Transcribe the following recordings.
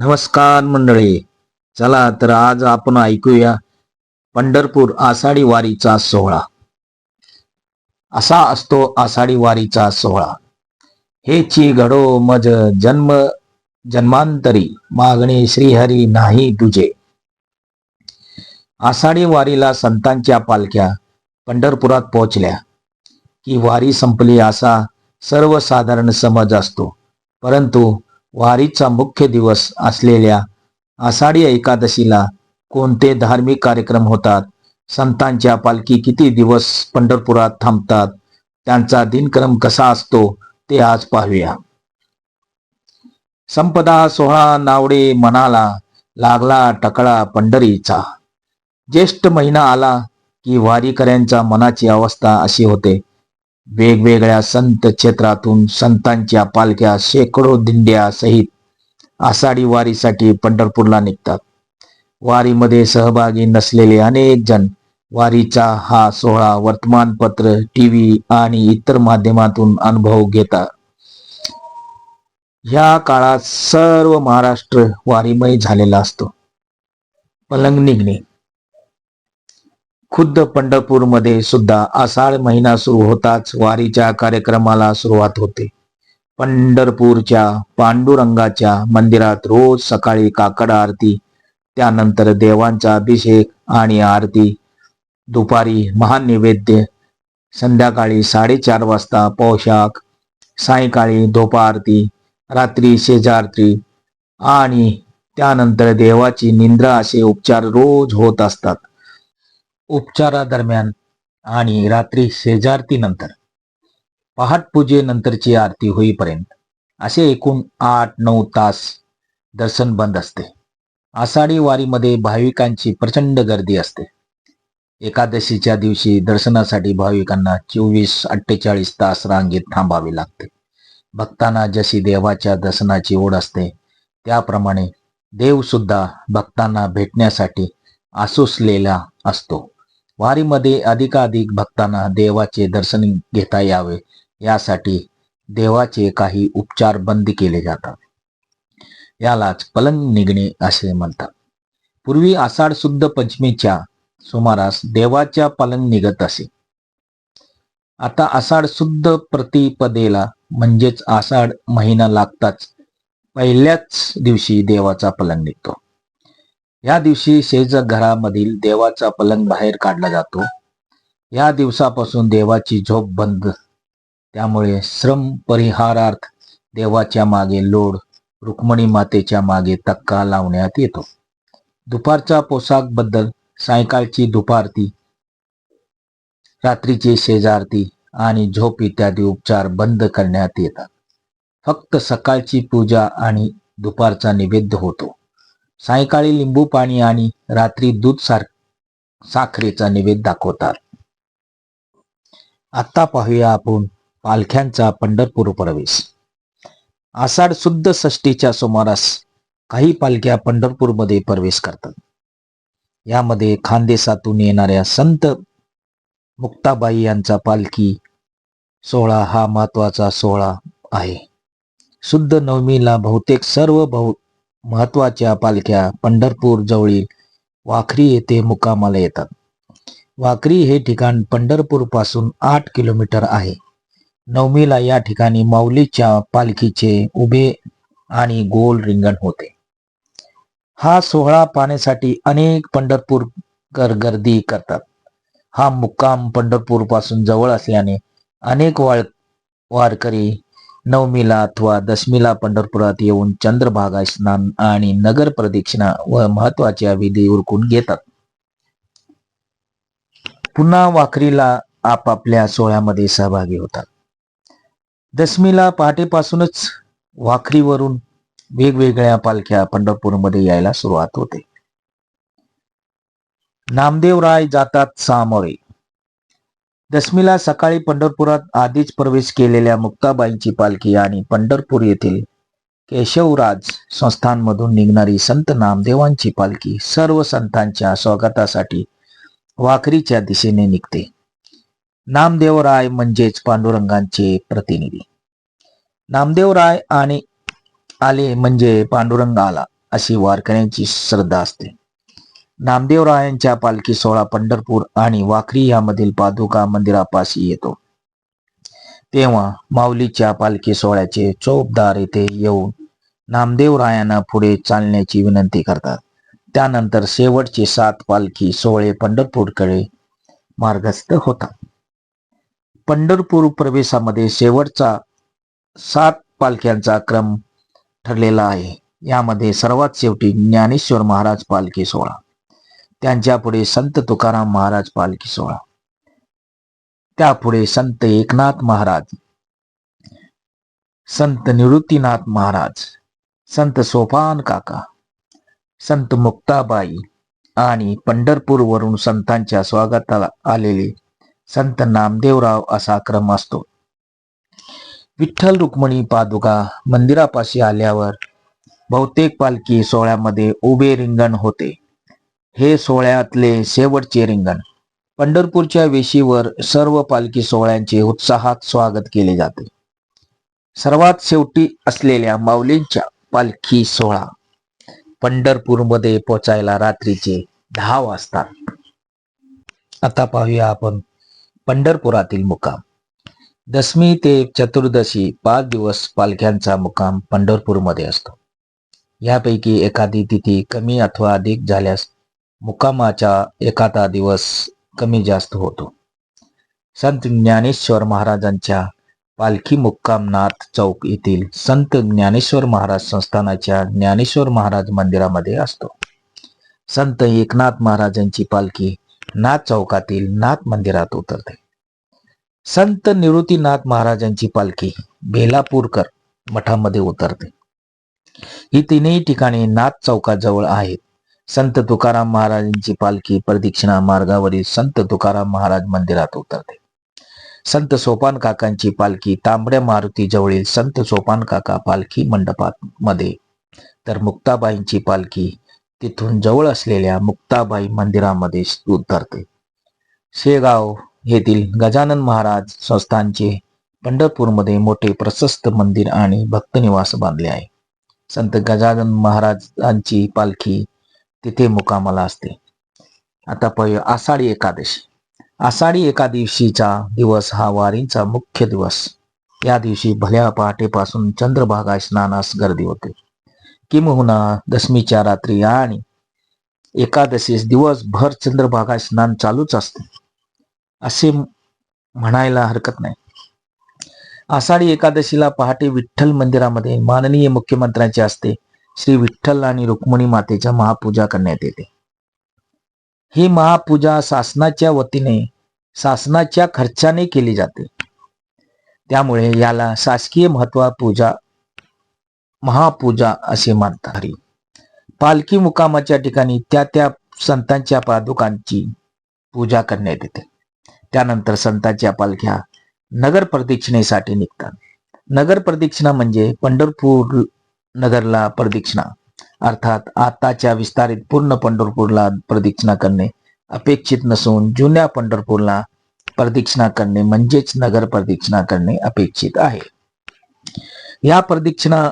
नमस्कार मंडळी. चला तर आज आपण ऐकूया पंढरपूर आषाढी वारीचा सोहळा. असा असतो आषाढी वारीचा सोहळा. हेची घडो मज जन्म जन्मांतरी. मागणे श्रीहरी नाही तुझे. आषाढी वारीला संतांच्या पालख्या पंढरपुरात पोहोचल्या. की वारी संपली असा सर्वसाधारण समज असतो. परंतु वारीचा मुख्य दिवस असलेल्या आषाढी एकादशीला कोणते धार्मिक कार्यक्रम होतात? संतांच्या पालखी किती दिवस पंढरपुरात थांबतात? त्यांचा दिनक्रम कसा असतो? ते आज पाहूया. संपदा सोहळा नावडे मनाला लागला टकळा पंढरीचा. ज्येष्ठ महिना आला की वारीकऱ्यांच्या मनाची अवस्था अशी होते. वेगवेगळ्या संत क्षेत्रातून संतांच्या पालख्या शेकडो दिंड्या सहित आषाढी वारीसाठी पंढरपूरला निघतात. वारीमध्ये सहभागी नसलेले अनेक जण वारीचा हा सोहळा वर्तमानपत्र टीव्ही आणि इतर माध्यमातून अनुभव घेतात. या काळात सर्व महाराष्ट्र वारीमय झालेला असतो. पलंग निघणे खुद्द पंढरपूरमध्ये सुद्धा आषाढ महिना सुरू होताच वारीच्या कार्यक्रमाला सुरुवात होते. पंढरपूरच्या पांडुरंगाच्या मंदिरात रोज सकाळी काकड आरती त्यानंतर देवांचा अभिषेक आणि आरती. दुपारी महानिवेद्य संध्याकाळी साडेचार वाजता पोशाख सायंकाळी धोपा आरती रात्री शेजारती आणि त्यानंतर देवाची निंद्रा असे उपचार रोज होत असतात. उपचारादरम्यान आणि रात्री शेजारतीनंतर. पहाटपूजेनंतरची आरती होईपर्यंत असे एकूण आठ नऊ तास दर्शन बंद असते. आषाढी वारीमध्ये भाविकांची प्रचंड गर्दी असते. एकादशीच्या दिवशी दर्शनासाठी भाविकांना चोवीस अठ्ठेचाळीस तास रांगेत थांबावे लागते. भक्तांना जशी देवाच्या दर्शनाची ओढ असते त्याप्रमाणे देवसुद्धा भक्तांना भेटण्यासाठी आसुसलेला असतो. वारीमध्ये अधिकाधिक भक्तांना देवाचे दर्शन घेता यावे. यासाठी देवाचे काही उपचार बंद केले जातात. यालाच पलंग निघणे असे म्हणतात. पूर्वी आषाढ शुद्ध पंचमीच्या सुमारास देवाच्या पलंग निघत असे. आता आषाढ शुद्ध प्रतिपदेला म्हणजेच आषाढ महिना लागताच पहिल्याच दिवशी देवाचा पलंग निघतो. या दिवशी शेज घरामधील देवाचा पलंग बाहेर काढला जातो. या दिवसापासून देवाची झोप बंद. त्यामुळे श्रम परिहारार्थ देवाच्या मागे लोड रुक्मणी मातेच्या मागे तक्का लावण्यात येतो. दुपारचा पोशाखबद्दल सायंकाळची दुपारती रात्रीची शेजारती आणि झोप इत्यादी उपचार बंद करण्यात येतात. फक्त सकाळची पूजा आणि दुपारचा निवेद्य होतो. सायंकाळी लिंबू पाणी आणि रात्री दूध सार साखरेचा निवेद दाखवतात. आता पाहूया आपण पालख्यांचा पंढरपूर प्रवेश. आषाढ शुद्ध षष्टीच्या सुमारास काही पालख्या पंढरपूरमध्ये प्रवेश करतात. यामध्ये खानदेशातून येणाऱ्या संत मुक्ताबाई यांचा पालखी सोहळा हा महत्त्वाचा सोहळा आहे. शुद्ध नवमीला बहुतेक सर्व बहु महत्त्वाच्या पालख्या पंढरपूर जवळील वाखरी येथे मुकामाला येतात. वाखरी हे ठिकाण पंढरपूरपासून आठ किलोमीटर आहे. नवमीला या ठिकाणी माऊलीच्या पालखीचे उभे आणि गोल रिंगण होते. हा सोहळा पाहण्यासाठी अनेक पंढरपूरकर गर्दी करतात. हा मुक्काम पंढरपूरपासून जवळ असल्याने अनेक वाळ वारकरी नवमीला अथवा दशमीला पंढरपुरात येऊन चंद्रभागा स्नान आणि नगर प्रदक्षिणा व महत्त्वाच्या विधी उरकून घेतात. पुन्हा वाखरीला आपापल्या सोहळ्यामध्ये सहभागी होतात. दशमीला पहाटेपासूनच वाखरीवरून वेगवेगळ्या पालख्या पंढरपूरमध्ये यायला सुरुवात होते. नामदेवराय जातात सामोरे. दशमीला सकाळी पंढरपुरात आधीच प्रवेश केलेल्या मुक्ताबाईंची पालखी आणि पंढरपूर येथील केशवराज संस्थांमधून निघणारी संत नामदेवांची पालखी सर्व संतांच्या स्वागतासाठी वाखरीच्या दिशेने निघते. नामदेवराय म्हणजेच पांडुरंगांचे प्रतिनिधी. नामदेवराय आणि आले म्हणजे पांडुरंग आला अशी वारकऱ्यांची श्रद्धा असते. नामदेवरायांच्या पालखी सोहळा पंढरपूर आणि वाखरी यामधील पादुका मंदिरापाशी येतो. तेव्हा माऊलीच्या पालखी सोहळ्याचे चोपदार येथे येऊन नामदेवरायांना पुढे चालण्याची विनंती करतात. त्यानंतर शेवटचे सात पालखी सोहळे पंढरपूरकडे मार्गस्थ होतात. पंढरपूर प्रवेशामध्ये शेवटचा सात पालख्यांचा क्रम ठरलेला आहे. यामध्ये सर्वात शेवटी ज्ञानेश्वर महाराज पालखी सोहळा. त्यांच्यापुढे संत तुकाराम महाराज पालखी सोहळा. त्यापुढे संत एकनाथ महाराज. संत निवृत्तीनाथ महाराज. संत सोपान काका. संत मुक्ताबाई आणि पंढरपूरवरून संतांच्या स्वागताला आलेले संत नामदेवराव असा क्रम असतो. विठ्ठल रुक्मणी पादुका मंदिरापाशी आल्यावर बहुतेक पालखी सोहळ्यामध्ये उभे रिंगण होते. हे सोहळ्यातले शेवटचे रिंगण. पंढरपूरच्या वेशीवर सर्व पालखी सोहळ्यांचे उत्साहात स्वागत केले जाते. सर्वात शेवटी असलेल्या माऊलींच्या पालखी सोहळा. पंढरपूरमध्ये पोचायला रात्रीचे दहा वाजतात आता पाहूया आपण पंढरपुरातील मुकाम दशमी ते चतुर्दशी पाच दिवस पालख्यांचा मुक्काम पंढरपूरमध्ये असतो. यापैकी एखादी तिथी कमी अथवा अधिक झाल्यास मुक्कामाचा एखादा दिवस कमी जास्त होतो. संत ज्ञानेश्वर महाराजांच्या पालखी मुक्कामनाथ चौक येथील संत ज्ञानेश्वर महाराज संस्थानाच्या ज्ञानेश्वर महाराज मंदिरामध्ये असतो. संत एकनाथ महाराजांची पालखी नाथ चौकातील नाथ मंदिरात उतरते. संत निवृत्तीनाथ महाराजांची पालखी बेलापूरकर मठामध्ये उतरते. ही तिन्ही ठिकाणी नाथ चौकाजवळ आहेत. संत तुकाराम महाराजांची पालखी प्रदक्षिणा मार्गावरील संत तुकाराम महाराज मंदिरात उतरते. संत सोपान काकांची पालखी तांबड्या मारुती जवळील संत सोपान काका पालखी मंडपात मध्ये तर मुक्ताबाईंची पालखी तिथून जवळ असलेल्या मुक्ताबाई मंदिरामध्ये उतरते. शेगाव येथील गजानन महाराज संस्थानचे पंढरपूरमध्ये मोठे प्रशस्त मंदिर आणि भक्तनिवास बांधले आहे. संत गजानन महाराजांची पालखी तिथे मुकामाला असते. आता पाहूया आषाढी एकादशी. आषाढी एकादशीचा दिवस हा वारींचा मुख्य दिवस. या दिवशी भल्या पहाटेपासून चंद्रभागा स्नानास गर्दी होते. किंबहुना दशमीच्या रात्री आणि एकादशीस दिवसभर चंद्रभागा स्नान चालूच असते. असे म्हणायला हरकत नाही. आषाढी एकादशीला पहाटे विठ्ठल मंदिरामध्ये माननीय मुख्यमंत्र्यांचे असते श्री विठ्ठल आणि रुक्मिणी मातेच्या महापूजा करण्यात येते. ही महापूजा शासनाच्या वतीने शासनाच्या खर्चाने केली जाते. त्यामुळे याला शासकीय महत्त्व पूजा महापूजा असे मानतात. पालखी मुकामाच्या ठिकाणी त्या त्या संतांच्या पादुकांची पूजा करण्यात येते. त्यानंतर संतांच्या पालख्या नगर प्रदक्षिणेसाठी निघतात. नगर प्रदक्षिणा म्हणजे पंढरपूर नगरला प्रदक्षिणा. अर्थात आताच्या विस्तारित पूर्ण पंढरपूरला प्रदक्षिणा करणे अपेक्षित नसून जुन्या पंढरपूरला प्रदक्षिणा करणे म्हणजेच नगर प्रदक्षिणा करणे अपेक्षित आहे. या प्रदक्षिणा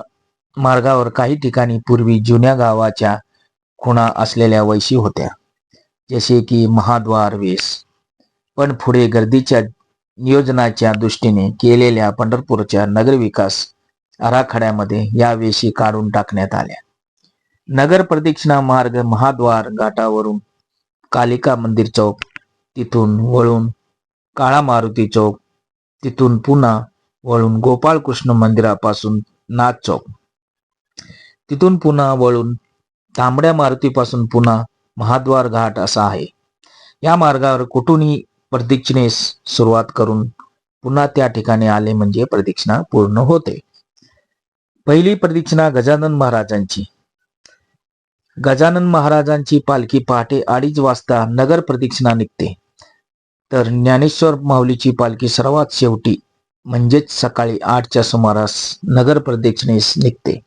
मार्गावर काही ठिकाणी पूर्वी जुन्या गावाच्या खुणा असलेल्या वैशी होत्या जसे की महाद्वार वेस. पण पुढे गर्दीच्या नियोजनाच्या दृष्टीने केलेल्या पंढरपूरच्या नगरविकास आराखड्यामध्ये या वेशी काढून टाकण्यात आल्या. नगर प्रदक्षिणा मार्ग महाद्वार घाटावरून कालिका मंदिर चौक तिथून वळून काळा मारुती चौक तिथून पुन्हा वळून गोपाळकृष्ण मंदिरापासून नाथ चौक. तिथून पुन्हा वळून तांबड्या मारुतीपासून पुन्हा महाद्वार घाट असा आहे. या मार्गावर कुठूनही प्रदक्षिणेस सुरुवात करून पुन्हा त्या ठिकाणी आले म्हणजे प्रदक्षिणा पूर्ण होते. पहिली प्रदक्षिणा गजानन महाराजांची. गजानन महाराजांची पालखी पहाटे अडीच वाजता नगर प्रदक्षिणा निघते. तर ज्ञानेश्वर माऊलीची पालखी सर्वात शेवटी म्हणजेच सकाळी आठच्या सुमारास नगर प्रदक्षिणेस निघते.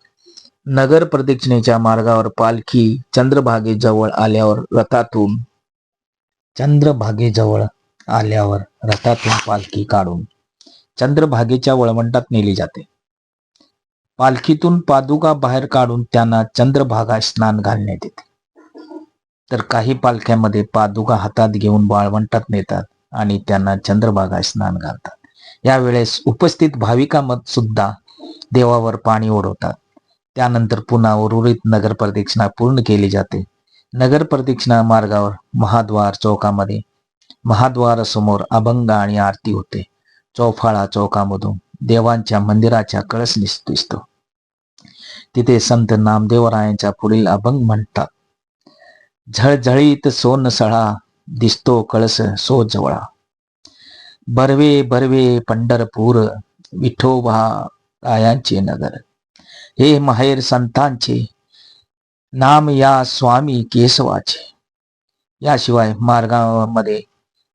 नगर प्रदक्षिणेच्या मार्गावर पालखी चंद्रभागेजवळ आल्यावर रथातून चंद्रभागेजवळ आल्यावर रथातून पालखी काढून चंद्रभागेच्या वळवंटात नेली जाते. पालखीतून पादुका बाहेर काढून त्यांना चंद्रभागा स्नान घालण्यात येते. तर काही पालख्यामध्ये पादुका हातात घेऊन वाळवंटात नेतात आणि त्यांना चंद्रभागा स्नान घालतात. यावेळेस उपस्थित भाविकांमध्ये सुद्धा देवावर पाणी ओढवतात. त्यानंतर पुन्हा उर्वरित नगर प्रदक्षिणा पूर्ण केली जाते. नगर प्रदक्षिणा मार्गावर महाद्वार चौकामध्ये महाद्वारासमोर अभंग आणि आरती होते. चौफाळा चौकामधून देवांच्या मंदिराच्या कळस दिसतो तिथे संत नामदेवरायांच्या पुढील अभंग म्हणतात. झळझळीत सोन सळा दिसतो कळस सो जवळा. बरवे बरवे पंढरपूर विठोबा रायांचे नगर. हे माहेर संतांचे नाम या स्वामी केशवाचे. याशिवाय मार्गामध्ये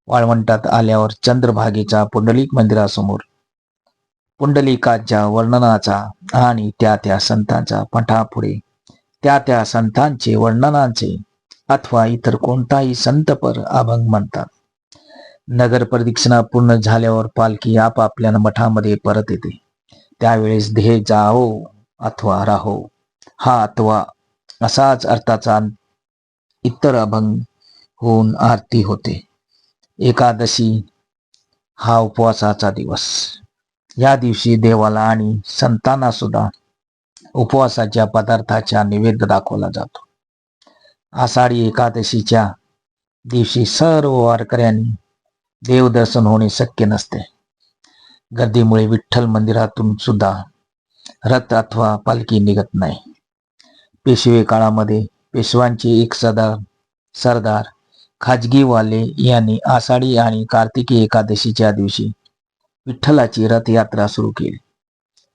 वाळवंटात आल्यावर चंद्रभागेच्या पुंडलिक मंदिरासमोर पुंडलिकाच्या वर्णनाचा आणि त्या त्या संतांच्या पठापुढे. त्या त्या संतांचे वर्णनाचे अथवा इतर कोणताही संतपर अभंग म्हणतात. नगर प्रदक्षिणा पूर्ण झाल्यावर पालखी आपापल्या मठामध्ये परत येते. त्यावेळेस ध्येय जाओ अथवा राहो. हा अथवा असाच अर्थाचा इतर अभंग होऊन आरती होते. एकादशी हा उपवासाचा दिवस. या दिवशी देवाला आणि संतांना सुद्धा उपवासाच्या पदार्थाचा निवेद दाखवला जातो. आषाढी एकादशीच्या दिवशी सर्व वारकऱ्यांनी देवदर्शन होणे शक्य नसते. गर्दीमुळे विठ्ठल मंदिरातून सुद्धा रथ अथवा पालखी निघत नाही. पेशवे काळामध्ये पेशवांचे एक सरदार सरदार खाजगीवाले यांनी आषाढी आणि कार्तिकी एकादशीच्या दिवशी विठ्ठलाची रथयात्रा सुरू केली.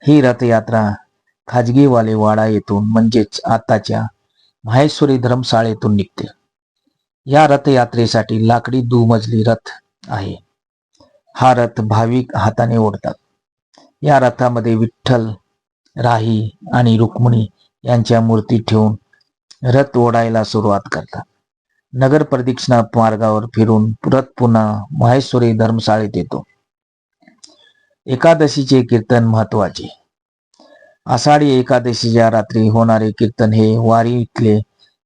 ही रथयात्रा खाजगीवाले वाडा येथून म्हणजेच आताच्या माहेश्वरी धर्मशाळेतून निघते. या रथयात्रेसाठी लाकडी दुमजली रथ आहे. हा रथ भाविक हाताने ओढतात. या रथामध्ये विठ्ठल राही आणि रुक्मिणी यांच्या मूर्ती ठेवून रथ ओढायला सुरुवात करतात. नगर प्रदक्षिणा मार्गावर फिरून रथ पुन्हा माहेश्वरी धर्मशाळेत येतो. एकादशीचे कीर्तन महत्त्वाचे. आषाढी एकादशीच्या रात्री होणारे कीर्तन हे वारीतले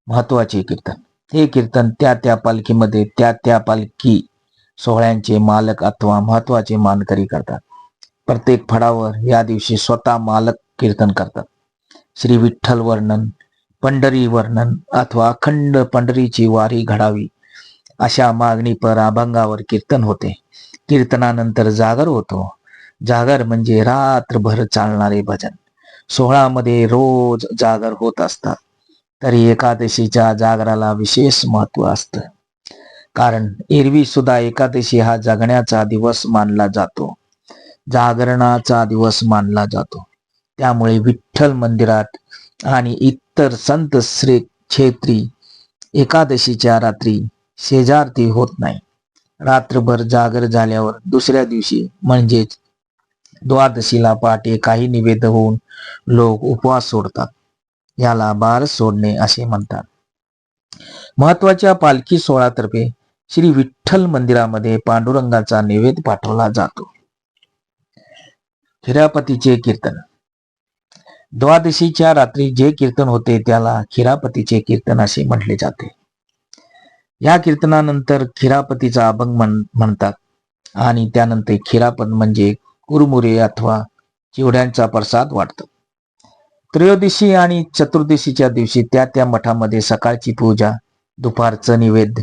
महत्त्वाचे कीर्तन. हे कीर्तन त्या त्या पालखीमध्ये त्या त्या पालखी सोहळ्यांचे मालक अथवा महत्त्वाचे मानकरी करतात. प्रत्येक फडावर या दिवशी स्वतः मालक कीर्तन करतात. श्री विठ्ठल वर्णन पंढरी वर्णन अथवा अखंड पंढरीची वारी घडावी अशा मागणीपर अभंगावर कीर्तन होते. कीर्तनानंतर जागर होतो. जागर म्हणजे रात्रभर चालणारे भजन. सोहळामध्ये रोज जागर होत असतात. तरी एकादशीच्या जागराला विशेष महत्त्व असतं. कारण एरवी सुद्धा एकादशी हा जगण्याचा दिवस मानला जातो. जागरणाचा दिवस मानला जातो. त्यामुळे विठ्ठल मंदिरात आणि इतर संत श्री क्षेत्री एकादशीच्या रात्री शेजारती होत नाही. रात्रभर जागर झाल्यावर दुसऱ्या दिवशी म्हणजेच द्वादशीला पहाटे काही निवेद होऊन लोक उपवास सोडतात. याला बार सोडणे असे म्हणतात. महत्त्वाच्या पालखी सोहळातर्फे श्री विठ्ठल मंदिरामध्ये पांडुरंगाचा निवेद पाठवला जातो. खिरापतीचे कीर्तन. द्वादशीच्या रात्री जे कीर्तन होते त्याला खिरापतीचे कीर्तन असे म्हटले जाते. या कीर्तनानंतर खिरापतीचा अभंग म्हण म्हणतात. आणि त्यानंतर खिरापत म्हणजे कुरमुरे अथवा चिवड्यांचा प्रसाद वाटतो त्रयोदशी आणि चतुर्दशीच्या दिवशी त्या त्या मठामध्ये सकाळची पूजा दुपारचं नैवेद्य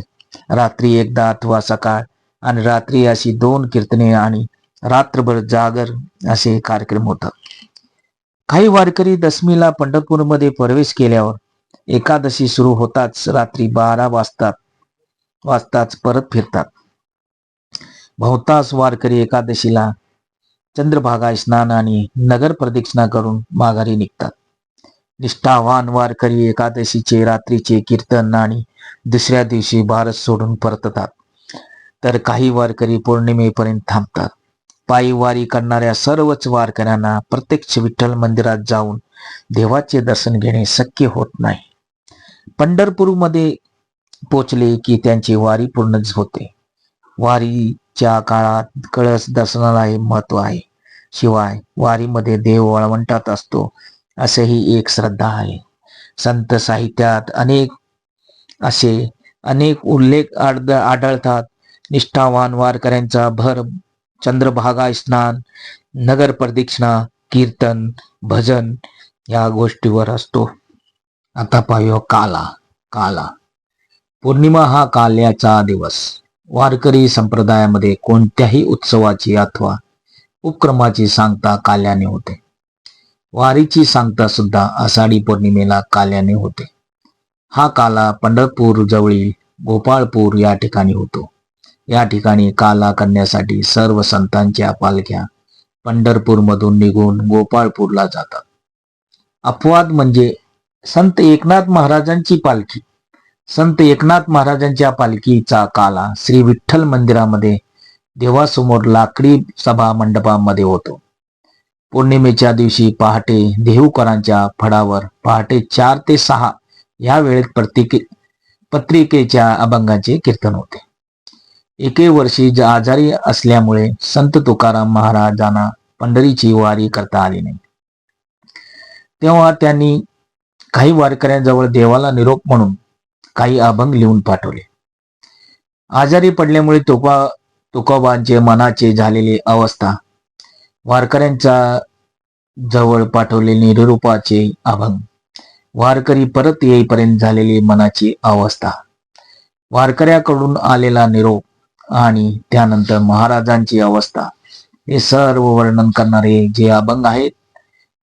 रात्री एकदा अथवा सकाळ आणि रात्री अशी दोन कीर्तने आणि रात्रभर जागर असे कार्यक्रम होतात. काही वारकरी दशमीला पंढरपूरमध्ये प्रवेश केल्यावर एकादशी सुरू होताच रात्री बारा वाजतात वाजताच परत फिरतात. बहुतांश वारकरी एकादशीला चंद्रभागा स्नान आणि नगर प्रदक्षिणा करून माघारी निघतात. निष्ठावान वारकरी एकादशीचे रात्रीचे कीर्तन आणि दुसऱ्या दिवशी भारत सोडून परततात. तर काही वारकरी पौर्णिमेपर्यंत थांबतात. पायी वारी करणाऱ्या सर्वच वारकऱ्यांना प्रत्यक्ष विठ्ठल मंदिरात जाऊन देवाचे दर्शन घेणे शक्य होत नाही. पंढरपूरमध्ये पोचले की त्यांची वारी पूर्णच होते. वारी च्या काळात कळस दर्शनालाही महत्त्व आहे. शिवाय वारीमध्ये देव वळवंटात असतो असेही एक श्रद्धा आहे. संत साहित्यात अनेक असे अनेक उल्लेख आढ आढळतात. निष्ठावान वारकऱ्यांचा भर चंद्रभागा स्नान नगर प्रदक्षिणा कीर्तन भजन या गोष्टीवर असतो. आता पाहूया काला काला. पौर्णिमा हा काल्याचा दिवस. वारकरी संप्रदायामध्ये कोणत्याही उत्सवाची अथवा उपक्रमाची सांगता काल्याने होते. वारीची सांगता सुद्धा आषाढी पौर्णिमेला काल्याने होते. हा काला पंढरपूर जवळील गोपाळपूर या ठिकाणी होतो. या ठिकाणी काला करण्यासाठी सर्व संतांच्या पालख्या पंढरपूरमधून निघून गोपाळपूरला जातात. अपवाद म्हणजे संत एकनाथ महाराजांची पालखी. संत एकनाथ महाराजांच्या पालखीचा काला श्री विठ्ठल मंदिरामध्ये देवासमोर लाकडी सभा मंडपामध्ये होतो. पौर्णिमेच्या दिवशी पहाटे देहूकरांच्या फडावर पहाटे चार ते सहा या वेळेत प्रतिके पत्रिकेच्या अभंगाचे कीर्तन होते. एके वर्षी ज- आजारी असल्यामुळे संत तुकाराम महाराजांना पंढरीची वारी करता आली नाही. तेव्हा त्यांनी काही वारकऱ्यांजवळ देवाला निरोप म्हणून काही अभंग लिहून पाठवले. आजारी पडल्यामुळे तुका तुकोबांचे मनाचे झालेली अवस्था वारकऱ्यांच्या जवळ पाठवलेले निरूपाचे अभंग वारकरी परत येईपर्यंत झालेली मनाची अवस्था वारकऱ्याकडून आलेला निरोप आणि त्यानंतर महाराजांची अवस्था हे सर्व वर्णन करणारे जे अभंग आहेत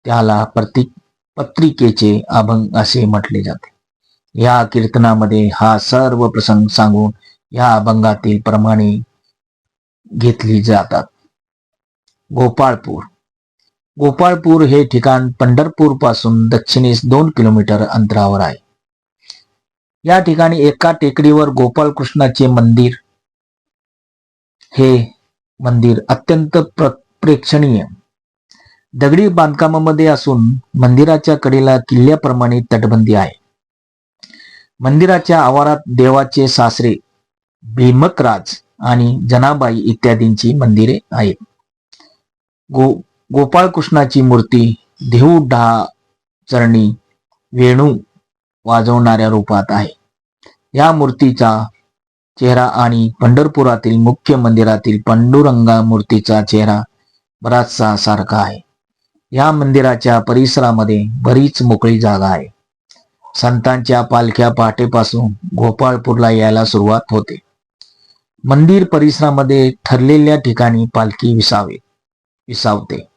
त्याला प्रतीक पत्रिकेचे अभंग असे म्हटले जाते. या कीर्तनामध्ये हा सर्व प्रसंग सांगून या अभंगातील प्रमाणे घेतली जातात. गोपाळपूर. गोपाळपूर हे ठिकाण पंढरपूरपासून दक्षिणेस दोन किलोमीटर अंतरावर आहे. या ठिकाणी एका टेकडीवर गोपाळकृष्णाचे मंदिर. हे मंदिर अत्यंत प्र- प्रेक्षणीय. दगडी बांधकामामध्ये असून मंदिराच्या कडेला किल्ल्याप्रमाणे तटबंदी आहे. मंदिराच्या आवारात देवाचे सासरे भीमकराज आणि जनाबाई इत्यादींची मंदिरे आहेत. गो गोपाळकृष्णाची मूर्ती देहू डहा चरणी वेणू वाजवणाऱ्या रूपात आहे. या मूर्तीचा चेहरा आणि पंढरपुरातील मुख्य मंदिरातील पांडुरंगा मूर्तीचा चेहरा बराचसा सारखा आहे. या मंदिराच्या परिसरामध्ये बरीच मोकळी जागा आहे. संतांच्या पालख्या पहाटेपासून गोपाळपूरला यायला सुरुवात होते. मंदिर परिसरामध्ये ठरलेल्या ठिकाणी पालखी विसावे विसावते.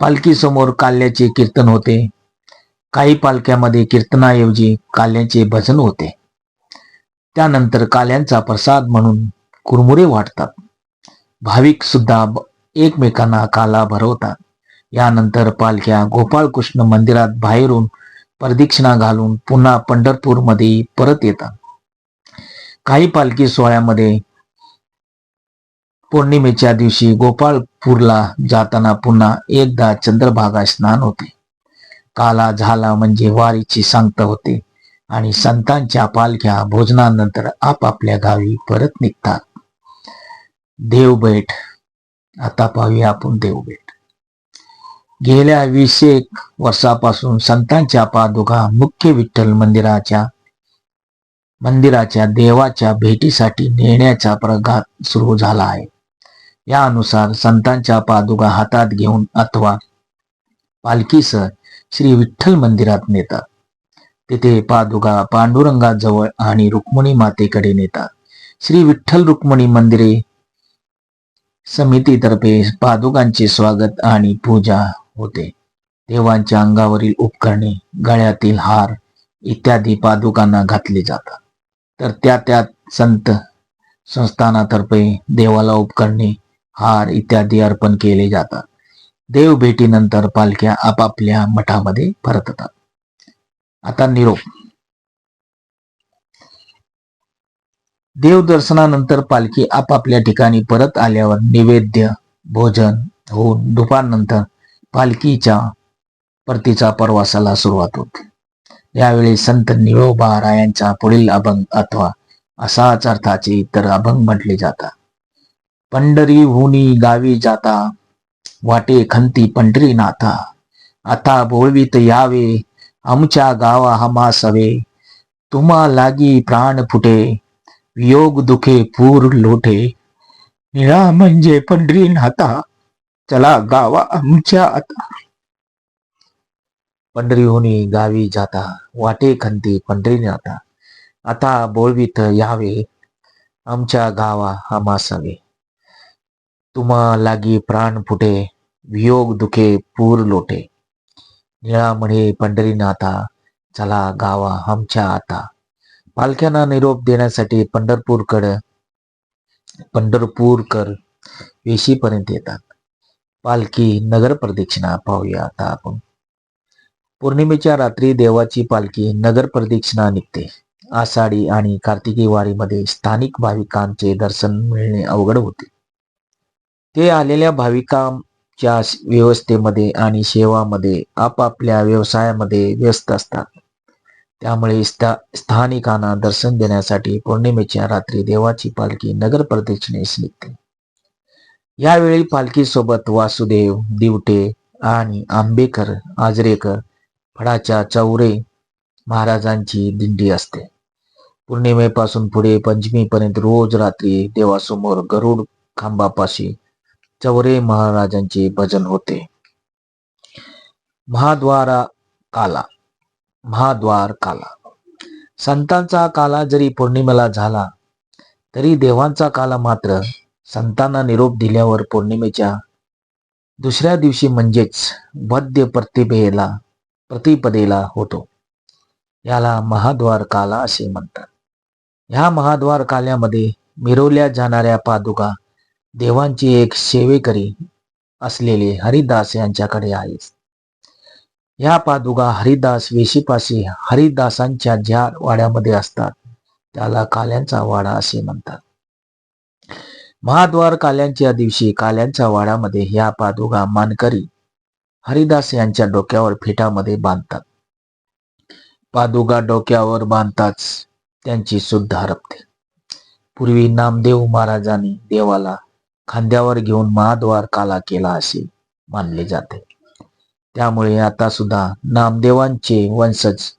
पालखी समोर काल्याचे कीर्तन होते. काही पालख्यामध्ये कीर्तनाऐवजी काल्याचे भजन होते. त्यानंतर काल्यांचा प्रसाद म्हणून कुरमुरे वाटतात भाविक सुद्धा एकमेकांना काला भरवतात. यानंतर पालख्या गोपाळकृष्ण मंदिरात बाहेरून प्रदक्षिणा घालून पुन्हा पंढरपूरमध्ये परत येतात. काही पालखी सोहळ्यामध्ये पौर्णिमेच्या दिवशी गोपाळपूरला जाताना पुन्हा एकदा चंद्रभागा स्नान होते. काला झाला म्हणजे वारीची सांगता होते आणि संतांच्या पालख्या भोजनानंतर आपापल्या गावी परत निघतात. देवबेट आता पाहूया आपण देवबेट. गेल्या वीस एक वर्षापासून संतांच्या पादुका मुख्य विठ्ठल मंदिराच्या मंदिराच्या देवाच्या भेटीसाठी नेण्याचा प्रघात सुरू झाला आहे. यानुसार संतांच्या पादुका हातात घेऊन अथवा पालखीसह श्री विठ्ठल मंदिरात नेतात. तिथे पादुका पांडुरंगाजवळ आणि रुक्मिणी मातेकडे नेतात. श्री विठ्ठल रुक्मिणी मंदिरे समितीतर्फे पादुकांचे स्वागत आणि पूजा होते. देवांच्या अंगावरील उपकरणे गळ्यातील हार इत्यादी पादुकांना घातले जातात. तर त्या त्यात संत संस्थानातर्फे देवाला उपकरणे हार इत्यादी अर्पण केले जातात. देव भेटीनंतर पालख्या आपापल्या मठामध्ये परततात. आता निरोप. देवदर्शनानंतर पालखी आपापल्या ठिकाणी परत आल्यावर निवेद्य भोजन होऊन दुपारनंतर पालखीच्या परतीचा प्रवासाला सुरुवात होते. यावेळी संत निळोबा रायांचा पुढील अभंग अथवा असाच अर्थाचे इतर अभंग म्हटले जातात. पंढरी हुनी गावी जाता वाटे खंती पंढरी नाथा. आता बोळवीत यावे आमच्या गावा हमास हवे तुम्हा लागी प्राण फुटे वियोग दुखे पूर लोटे निळा म्हणजे पंढरी नाता चला गावा आमच्या आता. पंढरीहुनी गावी जाता वाटे खंती पंढरी नाता आता बोळवीत यावे आमच्या गावा आमासावे तुम्हा लागी प्राण फुटे वियोग दुखे पूर लोटे. निळा म्हणे पंढरीनाथा चला गावा आमच्या आता. पालख्यांना निरोप देण्यासाठी पंढरपूरकड पंढरपूरकर वेशीपर्यंत येतात. पालखी नगर प्रदक्षिणा पाहूया आता आपण. पौर्णिमेच्या रात्री देवाची पालखी नगर प्रदक्षिणा निघते. आषाढी आणि कार्तिकी वारीमध्ये स्थानिक भाविकांचे दर्शन मिळणे अवघड होते. ते आलेल्या भाविकांच्या व्यवस्थेमध्ये आणि सेवामध्ये आपापल्या व्यवसायामध्ये व्यस्त असतात. त्यामुळे स्था स्थानिकांना दर्शन देण्यासाठी पौर्णिमेच्या रात्री देवाची पालखी नगर प्रदक्षिणेस निघते. यावेळी पालखीसोबत वासुदेव दिवटे आणि आंबेकर आजरेकर फडाच्या चौरे महाराजांची दिंडी असते. पौर्णिमेपासून पुढे पंचमीपर्यंत रोज रात्री देवासमोर गरुड खांबापाशी चौरे महाराजांचे भजन होते. महाद्वारा काला महाद्वार काला. संतांचा काला जरी पौर्णिमेला झाला तरी देवांचा काला मात्र संतांना निरोप दिल्यावर पौर्णिमेच्या दुसऱ्या दिवशी म्हणजेच वद्य प्रतिभेला प्रतिपदेला होतो. याला महाद्वार काला असे म्हणतात. ह्या महाद्वार काल्यामध्ये मिरवल्या जाणाऱ्या पादुका देवांची एक सेवेकरी असलेले हरिदास यांच्याकडे आहेत. या पादुका हरिदास वेशीपाशी हरिदासांच्या ज्या वाड्यामध्ये असतात त्याला काल्यांचा वाडा असे म्हणतात. महाद्वार काल्यांच्या दिवशी काल्यांच्या वाड्यामध्ये ह्या पादुका मानकरी हरिदास यांच्या डोक्यावर फिटामध्ये बांधतात. पादुका डोक्यावर बांधताच त्यांची सुद्धा हरपते. पूर्वी नामदेव महाराजांनी देवाला खांद्यावर घेऊन महाद्वार काला केला असे मानले जाते. त्यामुळे आता सुद्धा नामदेवांचे वंशज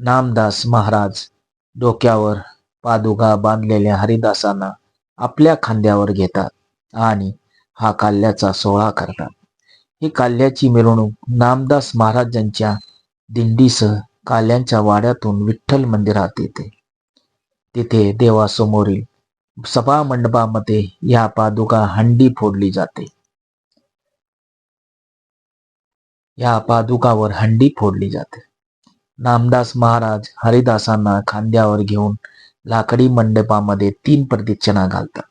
नामदास महाराज डोक्यावर पादुका बांधलेल्या हरिदासांना आपल्या खांद्यावर घेतात आणि हा काल्याचा सोहळा करतात. ही काल्याची मिरवणूक नामदास महाराजांच्या दिंडीसह काल्यांच्या वाड्यातून विठ्ठल मंदिरात येते. तिथे देवासमोरील सभा मंडपामध्ये या पादुका हंडी फोडली जाते. या पादुकावर हंडी फोडली जाते. नामदास महाराज हरिदासांना खांद्यावर घेऊन लाकडी मंडपामध्ये तीन प्रदक्षिणा घालतात.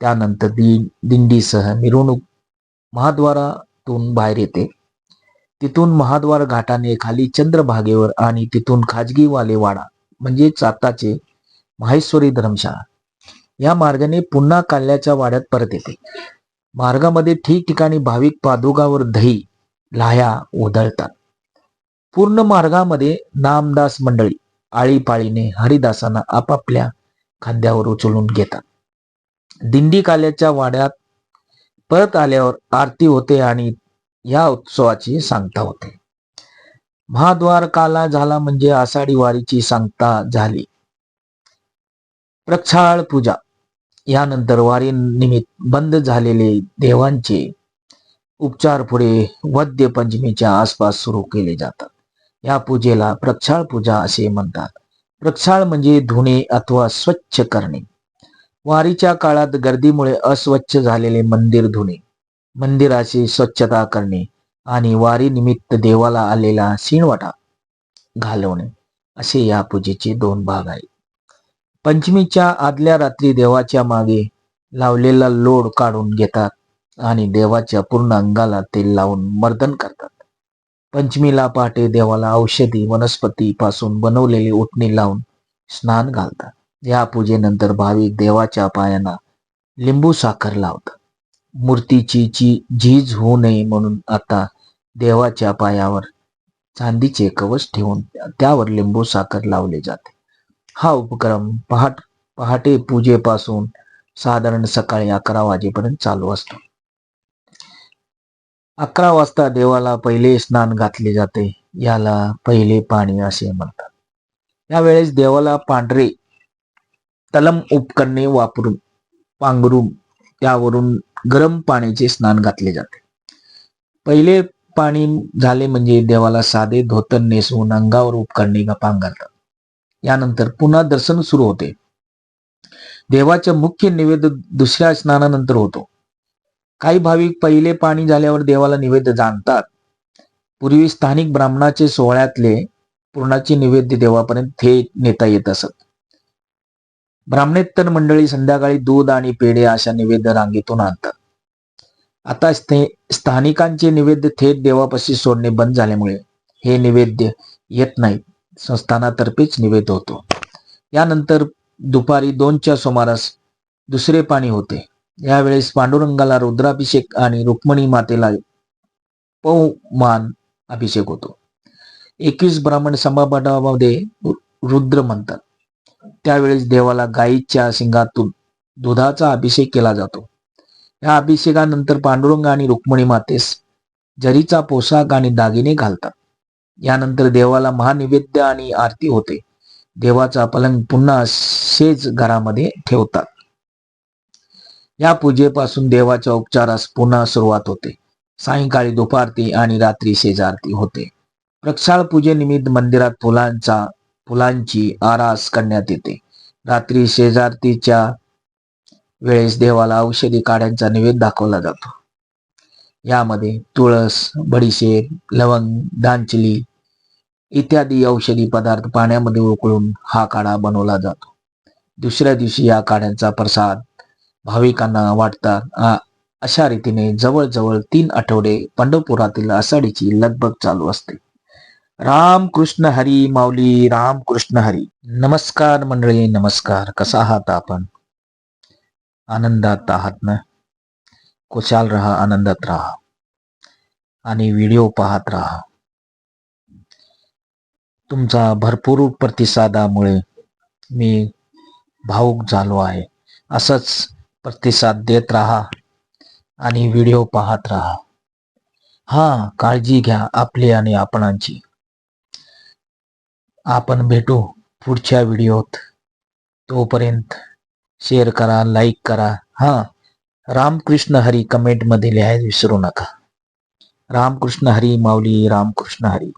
त्यानंतर दि दिंडीसह मिरवणूक महाद्वारातून बाहेर येते. तिथून महाद्वार घाटाने खाली चंद्रभागेवर आणि तिथून खाजगी वालेवाडा म्हणजे चाताचे माहेश्वरी धर्मशाळा या मार्गाने पुन्हा काल्याच्या वाड्यात परत येते. मार्गामध्ये ठिकठिकाणी भाविक पादुकावर दही लाह्या उधळतात पूर्ण मार्गामध्ये नामदास मंडळी आळीपाळीने हरिदासांना आपापल्या खांद्यावर उचलून घेतात. दिंडी काल्याच्या वाड्यात परत आल्यावर आरती होते आणि या उत्सवाची सांगता होते. महाद्वार काला झाला म्हणजे आषाढी वारीची सांगता झाली. प्रक्षाळ पूजा. यानंतर वारी निमित्त बंद झालेले देवांचे उपचार पुढे वद्य पंचमीच्या आसपास सुरू केले जातात. या पूजेला प्रक्षाळ पूजा असे म्हणतात. प्रक्षाळ म्हणजे धुणे अथवा स्वच्छ करणे. वारीच्या काळात गर्दीमुळे अस्वच्छ झालेले मंदिर धुणे मंदिराची स्वच्छता करणे आणि वारी निमित्त देवाला आलेला शिणवटा घालवणे असे या पूजेचे दोन भाग आहेत. पंचमीच्या आदल्या रात्री देवाच्या मागे लावलेला लोड काढून घेतात आणि देवाच्या पूर्ण अंगाला तेल लावून मर्दन करतात. पंचमीला पहाटे देवाला औषधी वनस्पती पासून बनवलेली उठणी लावून स्नान घालतात. या पूजेनंतर भाविक देवाच्या पायांना लिंबू साखर लावतात. मूर्तीची जी झीज होऊ नये म्हणून आता देवाच्या पायावर चांदीचे कवच ठेवून त्यावर लिंबू साखर लावले जाते. हा उपक्रम पहाट पहाटे पूजेपासून साधारण सकाळी अकरा वाजेपर्यंत चालू असतो. अकरा वाजता देवाला पहिले स्नान घातले जाते. याला पहिले पाणी असे म्हणतात. यावेळेस देवाला पांढरे तलम उपकरणे वापरून पांघरून त्यावरून गरम पाण्याचे स्नान घातले जाते. पहिले पाणी झाले म्हणजे देवाला साधे धोतन नेसवून अंगावर उपकरणे पांघरतात यानंतर पुन्हा दर्शन सुरू होते. देवाचे मुख्य निवेद दुसऱ्या स्नानानंतर होतो. काही भाविक पहिले पाणी झाल्यावर देवाला निवेद्य जाणतात. पूर्वी स्थानिक ब्राह्मणाचे सोहळ्यातले पूर्णाचे निवेद्य देवापर्यंत थेट नेता येत असत. ब्राह्मणेत्तर मंडळी संध्याकाळी दूध आणि पेढे अशा निवेद्य रांगेतून आणतात. आता स्थानिकांचे निवेद्य थेट देवापाशी सोडणे बंद झाल्यामुळे हे निवेद्य येत नाही संस्थानातर्फेच निवेद होतो. यानंतर दुपारी दोनच्या सुमारास दुसरे पाणी होते. यावेळेस पांडुरंगाला रुद्राभिषेक आणि रुक्मिणी मातेला पौमान अभिषेक होतो. एकवीस ब्राह्मण समापटामध्ये रुद्र म्हणतात. त्यावेळेस देवाला गायीच्या शिंगातून दुधाचा अभिषेक केला जातो. या अभिषेकानंतर पांडुरंग आणि रुक्मिणी मातेस जरीचा पोशाख आणि दागिने घालतात. यानंतर देवाला महानिवेद्य आणि आरती होते. देवाचा पलंग पुन्हा शेज घरामध्ये ठेवतात. या पूजेपासून देवाच्या उपचारास पुन्हा सुरुवात होते. सायंकाळी दुपारती आणि रात्री शेजारती होते. प्रक्षाळ पूजेनिमित्त मंदिरात फुलांचा फुलांची आरास करण्यात येते. रात्री शेजारतीच्या वेळेस देवाला औषधी काड्यांचा निवेद दाखवला जातो. यामध्ये तुळस बडीशेप लवंग दांचली इत्यादी औषधी पदार्थ पाण्यामध्ये उकळून हा काढा बनवला जातो. दुसऱ्या दिवशी या काड्यांचा प्रसाद भाविकांना वाटतात. अशा रीतीने जवळजवळ तीन आठवडे पंढरपुरातील आषाढीची लगबग चालू असते. राम कृष्ण हरी माऊली राम कृष्ण हरी. नमस्कार मंडळी नमस्कार. कसा आहात आपण? आनंदात आहात ना? कुशाल राहा आनंदात राहा. आणि व्हिडिओ पाहत राहा. तुमचा भरपूर प्रतिसादामुळे मी भाऊक झालो आहे. असंच प्रतिसाद देत राहा आणि व्हिडिओ पाहत राहा. हा काळजी घ्या आपली आणि आपणांची. आपण भेटू पुढच्या व्हिडिओत. तोपर्यंत शेअर करा लाईक करा. हा रामकृष्ण हरी कमेंटमध्ये लिहायला विसरू नका. रामकृष्ण हरी माऊली रामकृष्ण हरी.